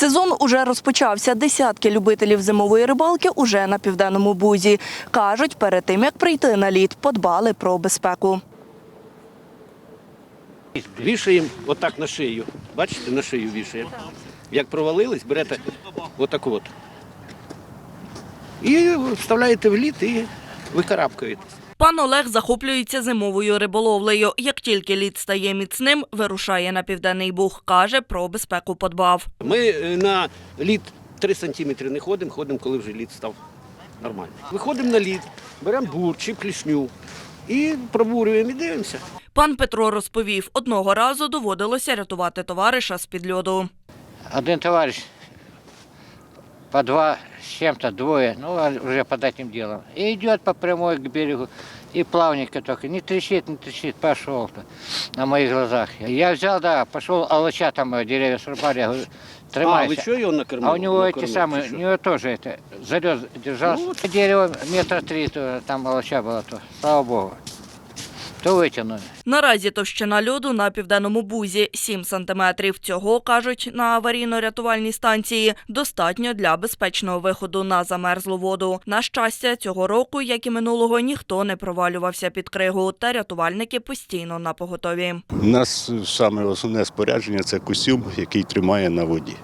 Сезон уже розпочався. Десятки любителів зимової рибалки уже на південному бузі. Кажуть, перед тим як прийти на лід, подбали про безпеку. Вішаємо отак на шию. Бачите, на шию вішаємо. Як провалились, берете отак от. І вставляєте в лід і викарабкаєтесь. Пан Олег захоплюється зимовою риболовлею. Як тільки лід стає міцним, вирушає на південний буг. Каже, про безпеку подбав. Ми е, на лід 3 сантиметри не ходимо, ходимо, коли вже лід став нормальний. Виходимо на лід, беремо бур чи клішню і пробурюємо і дивимося. Пан Петро розповів, одного разу доводилося рятувати товариша з-під льоду. Один товарищ по два с чем-то, двое, ну, а уже под этим делом. И идет по прямой к берегу, и плавненько только, не трещит, не трещит, пошел на моих глазах. Я взял, да, пошел, алыча там э, деревья срубали, я говорю, А, тримайся. ви що його накормили? А у него эти Накормили, самые, чи що? у него тоже это, залез держался. Ну, Дерево метра три, то, там алыча было, то, слава богу. То вытянули. Наразі товщина льоду на південному бузі 7 сантиметрів. Цього, кажуть, на аварійно-рятувальній станції достатньо для безпечного виходу на замерзлу воду. На щастя, цього року, як і минулого, ніхто не провалювався під кригу, та рятувальники постійно на поготові. У нас саме основне спорядження це костюм, який тримає на воді.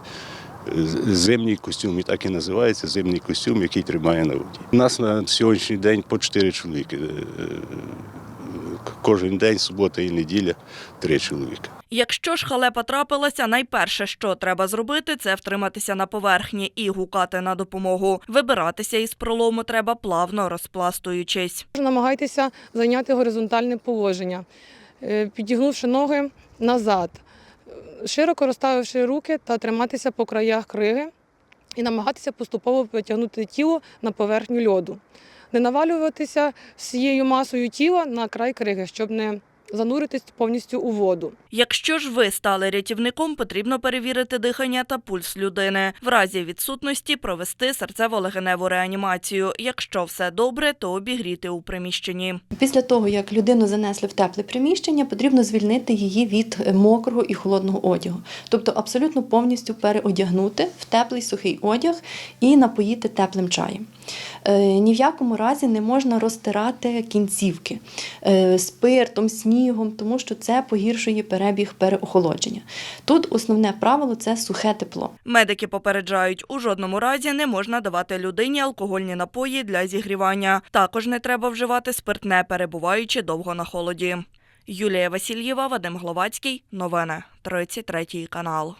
Зимній костюм, і так і називається зимній костюм, який тримає на воді. У нас на сьогоднішній день по чотири чоловіки. Кожен день, субота і неділя, три чоловіка. Якщо ж халепа трапилася, найперше, що треба зробити, це втриматися на поверхні і гукати на допомогу. Вибиратися із пролому треба плавно розпластуючись. Намагайтеся зайняти горизонтальне положення, е, підігнувши ноги назад, широко розставивши руки та триматися по краях криги і намагатися поступово потягнути тіло на поверхню льоду. Не навалюватися всією масою тіла на край криги, щоб не зануритись повністю у воду. Якщо ж ви стали рятівником, потрібно перевірити дихання та пульс людини. В разі відсутності провести серцево-легеневу реанімацію. Якщо все добре, то обігріти у приміщенні. Після того, як людину занесли в тепле приміщення, потрібно звільнити її від мокрого і холодного одягу. Тобто абсолютно повністю переодягнути в теплий сухий одяг і напоїти теплим чаєм. Е, Ні в якому разі не можна розтирати кінцівки е, спиртом, снігом, тому що це погіршує перебіг переохолодження. Тут основне правило це сухе тепло. Медики попереджають, у жодному разі не можна давати людині алкогольні напої для зігрівання. Також не треба вживати спиртне, перебуваючи довго на холоді. Юлія Васильєва, Вадим Гловацький. Новини. 33 канал.